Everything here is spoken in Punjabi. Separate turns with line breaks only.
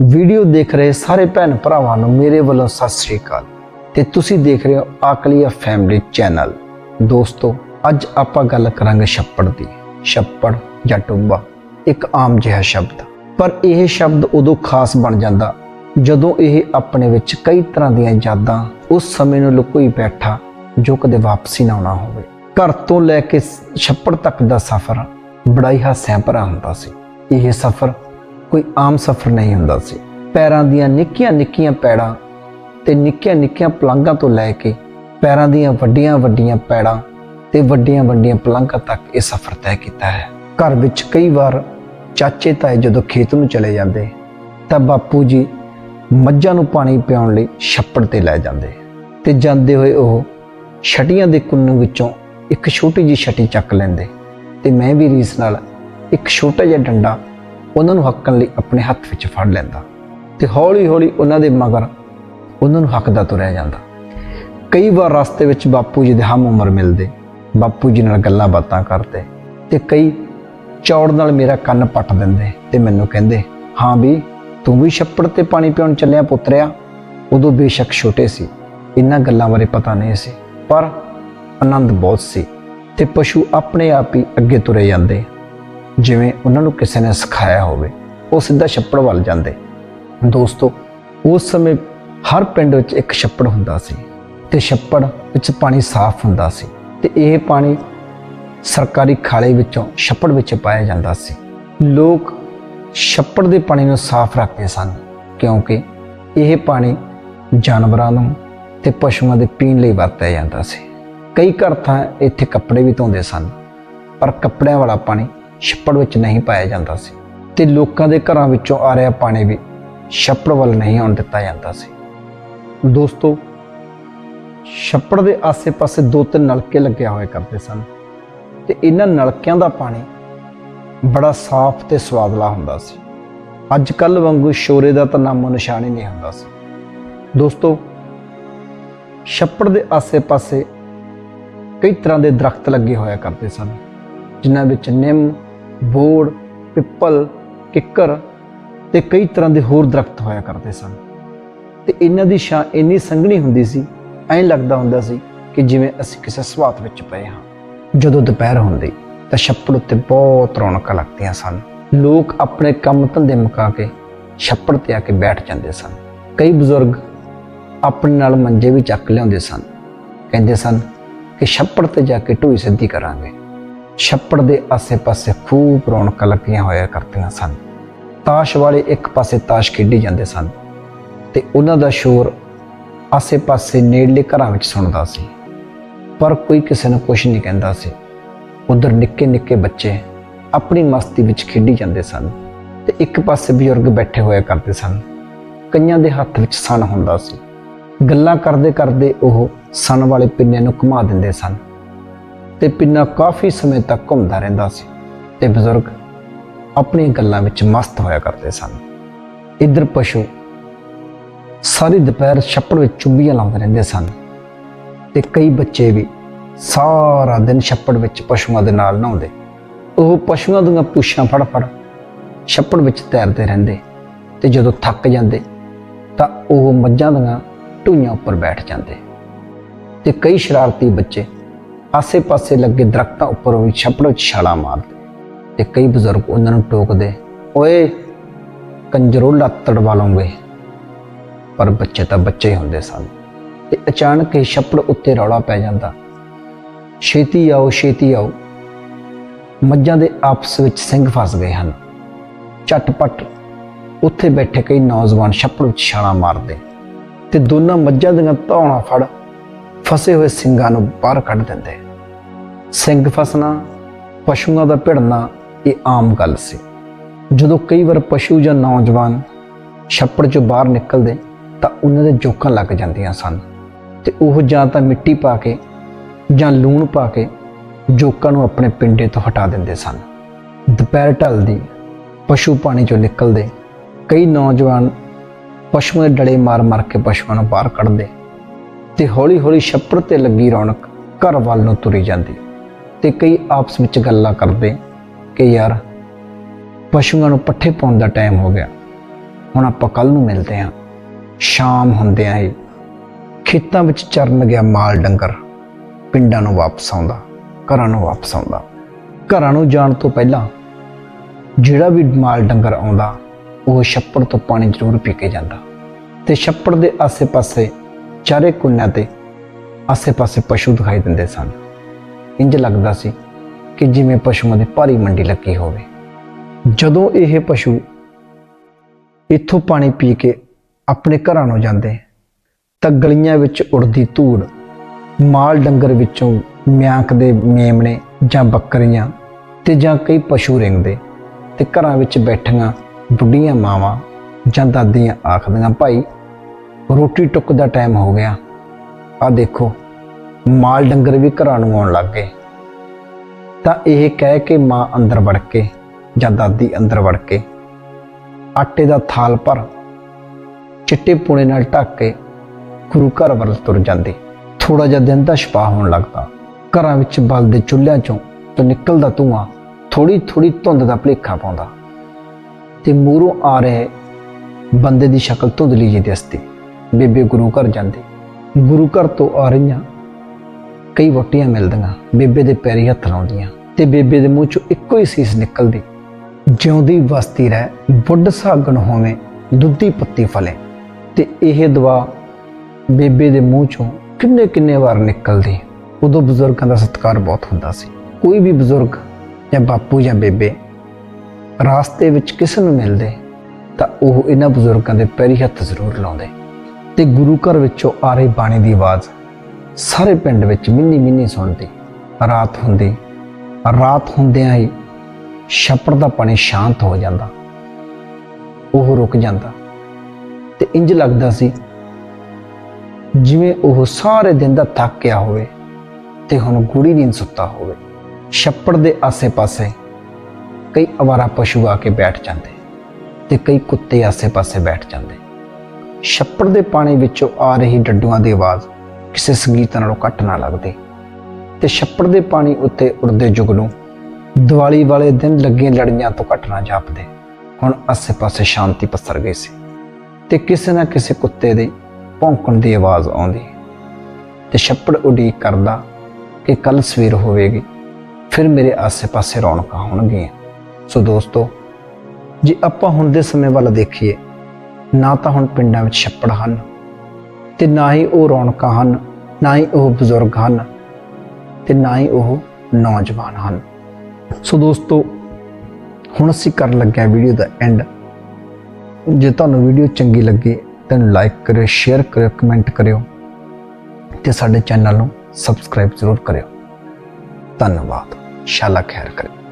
ਵੀਡੀਓ ਦੇਖ ਰਹੇ ਸਾਰੇ ਭੈਣ ਭਰਾਵਾਂ ਨੂੰ ਮੇਰੇ ਵੱਲੋਂ ਸਤਿ ਸ੍ਰੀ ਅਕਾਲ। ਤੇ ਤੁਸੀਂ ਦੇਖ ਰਹੇ ਹੋ ਆਕਲੀਆ ਫੈਮਿਲੀ ਚੈਨਲ ਦੋਸਤੋ, ਅੱਜ ਆਪਾਂ ਗੱਲ ਕਰਾਂਗੇ ਛੱਪੜ ਦੀ। ਛੱਪੜ ਜਾਂ ਟੁੱਬਾ, ਇੱਕ ਆਮ ਜਿਹਾ ਸ਼ਬਦ। ਪਰ ਇਹ ਸ਼ਬਦ ਉਦੋਂ ਖਾਸ ਬਣ ਜਾਂਦਾ ਜਦੋਂ ਇਹ ਆਪਣੇ ਵਿੱਚ ਕਈ ਤਰ੍ਹਾਂ ਦੀਆਂ ਯਾਦਾਂ ਉਸ ਸਮੇਂ ਨੂੰ ਲੁਕੋਈ ਬੈਠਾ ਜੋ ਕਦੇ ਵਾਪਸੀ ਨਾ ਆਉਣਾ ਹੋਵੇ। ਘਰ ਤੋਂ ਲੈ ਕੇ ਛੱਪੜ ਤੱਕ ਦਾ ਸਫ਼ਰ ਬੜਾ ਹੀ ਹਾਸਿਆਂ ਭਰਾ ਹੁੰਦਾ ਸੀ। ਇਹ ਸਫ਼ਰ ਕੋਈ ਆਮ ਸਫ਼ਰ ਨਹੀਂ ਹੁੰਦਾ ਸੀ। ਪੈਰਾਂ ਦੀਆਂ ਨਿੱਕੀਆਂ ਨਿੱਕੀਆਂ ਪੈੜਾਂ ਤੇ ਨਿੱਕੀਆਂ ਨਿੱਕੀਆਂ ਪਲੰਘਾਂ ਤੋਂ ਲੈ ਕੇ ਪੈਰਾਂ ਦੀਆਂ ਵੱਡੀਆਂ ਵੱਡੀਆਂ ਪੈੜਾਂ ਤੇ ਵੱਡੀਆਂ ਵੱਡੀਆਂ ਪਲੰਘਾਂ ਤੱਕ ਇਹ ਸਫ਼ਰ ਤੈਅ ਕੀਤਾ ਹੈ। ਘਰ ਵਿੱਚ ਕਈ ਵਾਰ ਚਾਚੇ ਤਾਏ ਜਦੋਂ ਖੇਤ ਨੂੰ ਚਲੇ ਜਾਂਦੇ, ਤਾਂ ਬਾਪੂ ਜੀ ਮੱਝਾਂ ਨੂੰ ਪਾਣੀ ਪਿਆਉਣ ਲਈ ਛੱਪੜ ਤੇ ਲੈ ਜਾਂਦੇ ਤੇ ਜਾਂਦੇ ਹੋਏ ਉਹ ਛਟੀਆਂ ਦੇ ਕੁੰਨੂ ਵਿੱਚੋਂ ਇੱਕ ਛੋਟੀ ਜਿਹੀ ਛਟੀ ਚੱਕ ਲੈਂਦੇ ਤੇ ਮੈਂ ਵੀ ਰੀਸ ਨਾਲ ਇੱਕ ਛੋਟਾ ਜਿਹਾ ਡੰਡਾ ਉਹਨਾਂ ਨੂੰ ਹੱਕਣ ਲਈ ਆਪਣੇ ਹੱਥ ਵਿੱਚ ਫੜ ਲੈਂਦਾ ਤੇ ਹੌਲੀ-ਹੌਲੀ ਉਹਨਾਂ ਦੇ ਮਗਰ ਉਹਨਾਂ ਨੂੰ ਹੱਕਦਾ ਤੁਰਿਆ ਜਾਂਦਾ। ਕਈ ਵਾਰ ਰਸਤੇ ਵਿੱਚ ਬਾਪੂ ਜੀ ਦੇ ਹਮ ਉਮਰ ਮਿਲਦੇ, ਬਾਪੂ ਜੀ ਨਾਲ ਗੱਲਾਂ ਬਾਤਾਂ ਕਰਦੇ ਤੇ ਕਈ ਚੌੜ ਨਾਲ ਮੇਰਾ ਕੰਨ ਪੱਟ ਦਿੰਦੇ ਤੇ ਮੈਨੂੰ ਕਹਿੰਦੇ, ਹਾਂ ਵੀ, ਤੂੰ ਵੀ ਛੱਪੜ ਤੇ ਪਾਣੀ ਪਿਉਣ ਚੱਲਿਆ ਪੁੱਤਰਿਆ। ਉਦੋਂ ਬੇਸ਼ੱਕ ਛੋਟੇ ਸੀ, ਇਹਨਾਂ ਗੱਲਾਂ ਬਾਰੇ ਪਤਾ ਨਹੀਂ ਸੀ, ਪਰ ਆਨੰਦ ਬਹੁਤ ਸੀ ਤੇ ਪਸ਼ੂ ਆਪਣੇ ਆਪ ਹੀ ਅੱਗੇ ਤੁਰੇ ਜਾਂਦੇ। ਜਿਵੇਂ ਉਹਨਾਂ ਨੂੰ ਕਿਸੇ ਨੇ ਸਿਖਾਇਆ ਹੋਵੇ, ਉਹ ਸਿੱਧਾ ਛੱਪੜ ਵੱਲ ਜਾਂਦੇ। ਦੋਸਤੋ, ਉਸ ਸਮੇਂ ਹਰ ਪਿੰਡ ਵਿੱਚ ਇੱਕ ਛੱਪੜ ਹੁੰਦਾ ਸੀ ਤੇ ਛੱਪੜ ਵਿੱਚ ਪਾਣੀ ਸਾਫ਼ ਹੁੰਦਾ ਸੀ ਤੇ ਇਹ ਪਾਣੀ ਸਰਕਾਰੀ ਖਾਲੇ ਵਿੱਚੋਂ ਛੱਪੜ ਵਿੱਚ ਪਾਇਆ ਜਾਂਦਾ ਸੀ। ਲੋਕ ਛੱਪੜ ਦੇ ਪਾਣੀ ਨੂੰ ਸਾਫ਼ ਰੱਖਦੇ ਸਨ ਕਿਉਂਕਿ ਇਹ ਪਾਣੀ ਜਾਨਵਰਾਂ ਨੂੰ ਤੇ ਪਸ਼ੂਆਂ ਦੇ ਪੀਣ ਲਈ ਵਰਤਿਆ ਜਾਂਦਾ ਸੀ। ਕਈ ਘਰ ਤਾਂ ਇੱਥੇ ਕੱਪੜੇ ਵੀ ਧੋਂਦੇ ਸਨ, ਪਰ ਕੱਪੜਿਆਂ ਵਾਲਾ ਪਾਣੀ ਛੱਪੜ ਵਿੱਚ ਨਹੀਂ ਪਾਇਆ ਜਾਂਦਾ ਸੀ ਤੇ ਲੋਕਾਂ ਦੇ ਘਰਾਂ ਵਿੱਚੋਂ ਆ ਰਿਹਾ ਪਾਣੀ ਵੀ ਛੱਪੜ ਵੱਲ ਨਹੀਂ ਆਉਣ ਦਿੱਤਾ ਜਾਂਦਾ ਸੀ। ਦੋਸਤੋ, ਛੱਪੜ ਦੇ ਆਸੇ-ਪਾਸੇ ਦੋ ਤਿੰਨ ਨਲਕੇ ਲੱਗਿਆ ਹੋਏ ਕਰਦੇ ਸਨ ਤੇ ਇਹਨਾਂ ਨਲਕਿਆਂ ਦਾ ਪਾਣੀ ਬੜਾ ਸਾਫ਼ ਤੇ ਸਵਾਦਲਾ ਹੁੰਦਾ ਸੀ। ਅੱਜ ਕੱਲ ਵਾਂਗੂ ਸ਼ੋਰੇ ਦਾ ਤਾਂ ਨਾਮੋ ਨਿਸ਼ਾਨ ਹੀ ਨਹੀਂ ਹੁੰਦਾ ਸੀ। ਦੋਸਤੋ, ਛੱਪੜ ਦੇ ਆਸੇ-ਪਾਸੇ ਕਈ ਤਰ੍ਹਾਂ ਦੇ ਦਰਖਤ ਲੱਗੇ ਹੋਇਆ ਕਰਦੇ ਸਨ, ਜਿਨ੍ਹਾਂ ਵਿੱਚ ਨਿੰਮ ਬੋੜ, ਪਿੱਪਲ, ਕਿੱਕਰ ਤੇ ਕਈ ਤਰ੍ਹਾਂ ਦੇ ਹੋਰ ਦਰਖਤ ਹੋਇਆ ਕਰਦੇ ਸਨ। ਤੇ ਇਹਨਾਂ ਦੀ ਛਾਂ ਇੰਨੀ ਸੰਘਣੀ ਹੁੰਦੀ ਸੀ, ਐਂ ਲੱਗਦਾ ਹੁੰਦਾ ਸੀ ਕਿ ਜਿਵੇਂ ਅਸੀਂ ਕਿਸੇ ਸਵਾਤ ਵਿੱਚ ਪਏ ਹਾਂ। ਜਦੋਂ ਦੁਪਹਿਰ ਹੁੰਦੀ, ਤਾਂ ਛੱਪੜ ਉੱਤੇ ਬਹੁਤ ਰੌਣਕਾਂ ਲੱਗਦੀਆਂ ਸਨ। ਲੋਕ ਆਪਣੇ ਕੰਮ ਧੰਦੇ ਮੁਕਾ ਕੇ ਛੱਪੜ ਤੇ ਆ ਕੇ ਬੈਠ ਜਾਂਦੇ ਸਨ। ਕਈ ਬਜ਼ੁਰਗ ਆਪਣੇ ਨਾਲ ਮੰਜੇ ਵੀ ਚੱਕ ਲਿਆਉਂਦੇ ਸਨ। ਕਹਿੰਦੇ ਸਨ ਕਿ ਛੱਪੜ ਤੇ ਜਾ ਕੇ ਢੂਈ ਸਿੱਧੀ ਕਰਾਂਗੇ। ਛੱਪੜ ਦੇ ਆਸੇ-ਪਾਸੇ ਖੂਬ ਰੌਣਕਾਂ ਲੱਗੀਆਂ ਹੋਇਆ ਕਰਦੀਆਂ ਸਨ। ਤਾਸ਼ ਵਾਲੇ ਇੱਕ ਪਾਸੇ ਤਾਸ਼ ਖੇਡੀ ਜਾਂਦੇ ਸਨ ਤੇ ਉਹਨਾਂ ਦਾ ਸ਼ੋਰ ਆਸੇ-ਪਾਸੇ ਨੇੜਲੇ ਘਰਾਂ ਵਿੱਚ ਸੁਣਦਾ ਸੀ। ਪਰ ਕੋਈ ਕਿਸੇ ਨੂੰ ਕੁਝ ਨਹੀਂ ਕਹਿੰਦਾ ਸੀ। ਉਧਰ ਨਿੱਕੇ-ਨਿੱਕੇ ਬੱਚੇ ਆਪਣੀ ਮਸਤੀ ਵਿੱਚ ਖੇਡੀ ਜਾਂਦੇ ਸਨ ਤੇ ਇੱਕ ਪਾਸੇ ਬਜ਼ੁਰਗ ਬੈਠੇ ਹੋਇਆ ਕਰਦੇ ਸਨ। ਕਈਆਂ ਦੇ ਹੱਥ ਵਿੱਚ ਸਣ ਹੁੰਦਾ ਸੀ। ਗੱਲਾਂ ਕਰਦੇ-ਕਰਦੇ ਉਹ ਸਣ ਵਾਲੇ ਪਿੰਨੇ ਨੂੰ ਘੁਮਾ ਦਿੰਦੇ ਸਨ। ਤੇ ਪਿੰਨਾ ਕਾਫੀ ਸਮੇਂ ਤੱਕ ਘੁੰਮਦਾ ਰਹਿੰਦਾ ਸੀ। ਤੇ ਬਜ਼ੁਰਗ ਆਪਣੀਆਂ ਗੱਲਾਂ ਵਿੱਚ ਮਸਤ ਹੋਇਆ ਕਰਦੇ ਸਨ। ਇੱਧਰ ਪਸ਼ੂ ਸਾਰੀ ਦੁਪਹਿਰ ਛੱਪੜ ਵਿੱਚ ਚੁੰਬੀਆਂ ਲਾਉਂਦੇ ਰਹਿੰਦੇ ਸਨ ਤੇ ਕਈ ਬੱਚੇ ਵੀ ਸਾਰਾ ਦਿਨ ਛੱਪੜ ਵਿੱਚ ਪਸ਼ੂਆਂ ਦੇ ਨਾਲ ਨਹਾਉਂਦੇ। ਉਹ ਪਸ਼ੂਆਂ ਦੀਆਂ ਪੁੱਛਾਂ ਫੜ ਫੜ ਛੱਪੜ ਵਿੱਚ ਤੈਰਦੇ ਰਹਿੰਦੇ ਤੇ ਜਦੋਂ ਥੱਕ ਜਾਂਦੇ ਤਾਂ ਉਹ ਮੱਝਾਂ ਦੀਆਂ ਢੂਈਆਂ ਉੱਪਰ ਬੈਠ ਜਾਂਦੇ। ਤੇ ਕਈ ਸ਼ਰਾਰਤੀ ਬੱਚੇ ਆਸੇ-ਪਾਸੇ ਲੱਗੇ ਦਰਖਤਾਂ ਉੱਪਰ ਵੀ ਛੱਪੜ ਵਿੱਚ ਛਾਲਾਂ ਮਾਰਦੇ। ਤੇ ਕਈ ਬਜ਼ੁਰਗ ਉਹਨਾਂ ਨੂੰ ਟੋਕਦੇ, ਓਏ ਕੰਜਰੋ ਲੱਤੜ ਤੜਵਾ ਪਰ ਬੱਚੇ ਤਾਂ ਬੱਚੇ ਹੀ ਹੁੰਦੇ ਸਨ। ਤੇ ਅਚਾਨਕ ਹੀ ਛੱਪੜ ਉੱਤੇ ਰੌਲਾ ਪੈ ਜਾਂਦਾ। ਛੇਤੀ ਆਓ ਛੇਤੀ ਆਓ। ਮੱਝਾਂ ਦੇ ਆਪਸ ਵਿੱਚ ਸਿੰਘ ਫਸ ਗਏ ਹਨ। ਝਟਪਟ ਉੱਥੇ ਬੈਠੇ ਕਈ ਨੌਜਵਾਨ ਛੱਪੜ ਵਿੱਚ ਛਾਲਾਂ ਮਾਰਦੇ। ਤੇ ਦੋਨਾਂ ਮੱਝਾਂ ਦੀਆਂ ਧੌਣਾ ਫੜ ਫਸੇ ਹੋਏ ਸਿੰਘਾਂ ਨੂੰ ਬਾਹਰ ਕੱਢ ਦਿੰਦੇ। ਸਿੰਘ ਫਸਣਾ, ਪਸ਼ੂਆਂ ਦਾ ਭਿੜਨਾ, ਇਹ ਆਮ ਗੱਲ ਸੀ। ਜਦੋਂ ਕਈ ਵਾਰ ਪਸ਼ੂ ਜਾਂ ਨੌਜਵਾਨ ਛੱਪੜ ਚੋਂ ਬਾਹਰ ਨਿਕਲਦੇ, ਤਾਂ ਉਹਨਾਂ ਦੇ ਜੋਕਾਂ ਲੱਗ ਜਾਂਦੀਆਂ ਸਨ ਤੇ ਉਹ ਜਾਂ ਤਾਂ ਮਿੱਟੀ ਪਾ ਕੇ ਜਾਂ ਲੂਣ ਪਾ ਕੇ ਜੋਕਾਂ ਨੂੰ ਆਪਣੇ ਪਿੰਡੇ ਤੋਂ ਹਟਾ ਦਿੰਦੇ ਸਨ। ਦੁਪਹਿਰ ਢਲਦੀ, ਪਸ਼ੂ ਪਾਣੀ ਚੋਂ ਨਿਕਲਦੇ, ਕਈ ਨੌਜਵਾਨ ਪਸ਼ੂਆਂ ਦੇ ਡਲੇ ਮਾਰ-ਮਾਰ ਕੇ ਪਸ਼ੂਆਂ ਨੂੰ ਬਾਹਰ ਕੱਢਦੇ ਤੇ ਹੌਲੀ-ਹੌਲੀ ਛੱਪੜ ਤੇ ਲੱਗੀ ਰੌਣਕ ਘਰ ਵੱਲ ਨੂੰ ਤੁਰੀ ਜਾਂਦੀ। ਤੇ ਕਈ ਆਪਸ ਵਿੱਚ ਗੱਲਾਂ ਕਰਦੇ ਕਿ ਯਾਰ ਪਸ਼ੂਆਂ ਨੂੰ ਪੱਠੇ ਪਾਉਣ ਦਾ ਟਾਈਮ ਹੋ ਗਿਆ। ਹੁਣ ਆਪਾਂ ਕੱਲ ਨੂੰ ਮਿਲਦੇ ਹਾਂ। ਸ਼ਾਮ ਹੁੰਦਿਆਂ ਹੀ ਖੇਤਾਂ ਵਿੱਚ ਚਰਨ ਗਿਆ ਮਾਲ ਡੰਗਰ। ਪਿੰਡਾਂ ਨੂੰ ਵਾਪਸ ਆਉਂਦਾ, ਘਰਾਂ ਨੂੰ ਵਾਪਸ ਆਉਂਦਾ। ਘਰਾਂ ਨੂੰ ਜਾਣ ਤੋਂ ਪਹਿਲਾਂ ਜਿਹੜਾ ਵੀ ਮਾਲ ਡੰਗਰ ਆਉਂਦਾ, ਉਹ ਛੱਪੜ ਤੋਂ ਪਾਣੀ ਜ਼ਰੂਰ ਪੀ ਕੇ ਜਾਂਦਾ। ਤੇ ਛੱਪੜ ਦੇ ਆਸੇ-ਪਾਸੇ ਚਾਰੇ ਕੋਨਿਆਂ ਤੇ ਆਸੇ-ਪਾਸੇ ਪਸ਼ੂ ਦਿਖਾਈ ਦਿੰਦੇ ਸਨ। ਇੰਜ ਲੱਗਦਾ ਸੀ ਕਿ ਜਿਵੇਂ ਪਸ਼ੂਆਂ ਦੀ ਭਾਰੀ ਮੰਡੀ ਲੱਗੀ ਹੋਵੇ। ਜਦੋਂ ਇਹ ਪਸ਼ੂ ਇੱਥੋਂ ਪਾਣੀ ਪੀ ਕੇ ਆਪਣੇ ਘਰਾਂ ਨੂੰ ਜਾਂਦੇ, ਤਾਂ ਗਲੀਆਂ ਵਿੱਚ ਉੜਦੀ ਧੂੜ, ਮਾਲ ਡੰਗਰ ਵਿੱਚੋਂ ਮਿਆਂਕ ਦੇ ਮੇਮਣੇ ਜਾਂ ਬੱਕਰੀਆਂ ਤੇ ਜਾਂ ਕਈ ਪਸ਼ੂ ਰਿੰਗਦੇ ਤੇ ਘਰਾਂ ਵਿੱਚ ਬੈਠੀਆਂ ਬੁੱਢੀਆਂ ਮਾਵਾਂ ਜਾਂ ਦਾਦੀਆਂ ਆਖਦੀਆਂ, ਭਾਈ, ਰੋਟੀ ਟੁੱਕ ਦਾ ਟਾਈਮ ਹੋ ਗਿਆ। ਆ ਦੇਖੋ ਮਾਲ ਡੰਗਰ ਵੀ ਘਰਾਂ ਨੂੰ ਆਉਣ ਲੱਗ ਗਏ। ਤਾਂ ਇਹ ਕਹਿ ਕੇ ਮਾਂ ਅੰਦਰ ਵੜ ਕੇ ਜਾਂ ਦਾਦੀ ਅੰਦਰ ਵੜ ਕੇ ਆਟੇ ਦਾ ਥਾਲ ਭਰ ਚਿੱਟੇ ਪੂਣੇ ਨਾਲ ਢੱਕ ਕੇ ਗੁਰੂ ਘਰ ਵੱਲ ਤੁਰ ਜਾਂਦੇ। ਥੋੜਾ ਜਿਹਾ ਦਿਨ ਦਾ ਛਪਾ ਹੋਣ ਲੱਗਦਾ। ਘਰਾਂ ਵਿੱਚ ਬਲਦੇ ਚੁੱਲ੍ਹਿਆਂ ਚੋਂ ਤੋਂ ਨਿਕਲਦਾ ਧੂਆਂ ਥੋੜੀ ਥੋੜੀ ਧੁੰਦ ਦਾ ਭਲੇਖਾ ਪਾਉਂਦਾ। ਤੇ ਮੂਹਰੋਂ ਆ ਰਹੇ ਬੰਦੇ ਦੀ ਸ਼ਕਲ ਧੁੰਦਲੀ ਜਿਹੀ ਦਿਸਦੀ ਬੇਬੇ ਗੁਰੂ ਘਰ ਜਾਂਦੇ। ਗੁਰੂ ਘਰ ਤੋਂ ਆ ਰਹੀਆਂ ਕਈ ਵੋਟੀਆਂ ਮਿਲਦੀਆਂ, ਬੇਬੇ ਦੇ ਪੈਰੀ ਹੱਥ ਲਾਉਂਦੀਆਂ ਤੇ ਬੇਬੇ ਦੇ ਮੂੰਹ ਚੋਂ ਇੱਕੋ ਹੀ ਸੀਸ ਨਿਕਲਦੀ। ਜਿਉਂਦੀ ਵਸਤੀ ਰਹਿ, ਬੁੱਢ ਸਾਗਣ ਹੋਵੇਂ ਦੁੱਧੀ ਪੱਤੀ ਫਲੇ ਤੇ ਇਹ ਦਵਾ ਬੇਬੇ ਦੇ ਮੂੰਹ ਚੋਂ ਕਿੰਨੇ ਕਿੰਨੇ ਵਾਰ ਨਿਕਲਦੀ। ਉਦੋਂ ਬਜ਼ੁਰਗਾਂ ਦਾ ਸਤਿਕਾਰ ਬਹੁਤ ਹੁੰਦਾ ਸੀ। ਕੋਈ ਵੀ ਬਜ਼ੁਰਗ ਜਾਂ ਬਾਪੂ ਜਾਂ ਬੇਬੇ ਰਾਸਤੇ ਵਿੱਚ ਕਿਸੇ ਨੂੰ ਮਿਲਦੇ, ਤਾਂ ਉਹ ਇਹਨਾਂ ਬਜ਼ੁਰਗਾਂ ਦੇ ਪੈਰੀ ਹੱਥ ਜ਼ਰੂਰ ਲਾਉਂਦੇ ਤੇ ਗੁਰੂ ਘਰ ਵਿੱਚੋਂ ਆ ਰਹੀ ਬਾਣੀ ਦੀ ਆਵਾਜ਼ ਸਾਰੇ ਪਿੰਡ ਵਿੱਚ ਮਿੰਨੀ ਮਿੰਨੀ ਸੁਣਦੀ। ਰਾਤ ਹੁੰਦੀ, ਰਾਤ ਹੁੰਦਿਆਂ ਹੀ ਛੱਪੜ ਦਾ ਪਾਣੀ ਸ਼ਾਂਤ ਹੋ ਜਾਂਦਾ। ਉਹ ਰੁਕ ਜਾਂਦਾ ਤੇ ਇੰਜ ਲੱਗਦਾ ਸੀ ਜਿਵੇਂ ਉਹ ਸਾਰੇ ਦਿਨ ਦਾ ਥੱਕ ਗਿਆ ਹੋਵੇ ਤੇ ਹੁਣ ਗੂੜੀ ਨੀਂਦ ਸੁੱਤਾ ਹੋਵੇ। ਛੱਪੜ ਦੇ ਆਸੇ-ਪਾਸੇ ਕਈ ਅਵਾਰਾ ਪਸ਼ੂ ਆ ਕੇ ਬੈਠ ਜਾਂਦੇ ਤੇ ਕਈ ਕੁੱਤੇ ਆਸੇ-ਪਾਸੇ ਬੈਠ ਜਾਂਦੇ। ਛੱਪੜ ਦੇ ਪਾਣੀ ਵਿੱਚੋਂ ਆ ਰਹੀ ਡੱਡੂਆਂ ਦੀ ਆਵਾਜ਼ ਕਿਸੇ ਸੰਗੀਤ ਨਾਲੋਂ ਘੱਟ ਨਾ ਲੱਗਦੇ। ਤੇ ਛੱਪੜ ਦੇ ਪਾਣੀ ਉੱਤੇ ਉੜਦੇ ਜੁਗਨੂ ਦੀਵਾਲੀ ਵਾਲੇ ਦਿਨ ਲੱਗੀਆਂ ਲੜੀਆਂ ਤੋਂ ਘੱਟ ਨਾ ਜਾਪਦੇ। ਹੁਣ ਆਸੇ-ਪਾਸੇ ਸ਼ਾਂਤੀ ਪਸਰ ਗਈ ਸੀ। ਤੇ ਕਿਸੇ ਨਾ ਕਿਸੇ ਕੁੱਤੇ ਦੇ ਭੌਂਕਣ ਦੀ ਆਵਾਜ਼ ਆਉਂਦੀ। ਤੇ ਛੱਪੜ ਉਡੀਕ ਕਰਦਾ ਕਿ ਕੱਲ ਸਵੇਰ ਹੋਵੇਗੀ, ਫਿਰ ਮੇਰੇ ਆਸੇ-ਪਾਸੇ ਰੌਣਕਾਂ ਹੋਣਗੀਆਂ। ਸੋ ਦੋਸਤੋ, ਜੇ ਆਪਾਂ ਹੁਣ ਦੇ ਸਮੇਂ ਵੱਲ ਦੇਖੀਏ, ਨਾ ਤਾਂ ਹੁਣ ਪਿੰਡਾਂ ਵਿੱਚ ਛੱਪੜ ਹਨ, ਤੇ ਨਾ ਹੀ ਉਹ ਰੌਣਕਾਂ ਹਨ ਨਾ ਹੀ ਉਹ ਬਜ਼ੁਰਗ ਹਨ ਤੇ ਨਾ ਹੀ ਉਹ ਨੌਜਵਾਨ ਹਨ। ਸੋ ਦੋਸਤੋ, ਹੁਣ ਅਸੀਂ ਕਰਨ ਲੱਗੇ ਵੀਡੀਓ ਦਾ ਐਂਡ ਜੇ ਤੁਹਾਨੂੰ ਵੀਡੀਓ ਚੰਗੀ ਲੱਗੇ ਤਾਂ ਲਾਈਕ ਕਰਿਓ ਸ਼ੇਅਰ ਕਰਿਓ ਕਮੈਂਟ ਕਰਿਓ ਤੇ ਸਾਡੇ ਚੈਨਲ ਨੂੰ ਸਬਸਕ੍ਰਾਈਬ ਜ਼ਰੂਰ ਕਰਿਓ। ਧੰਨਵਾਦ। ਸ਼ਾਲਾ ਖੈਰ ਕਰੇ।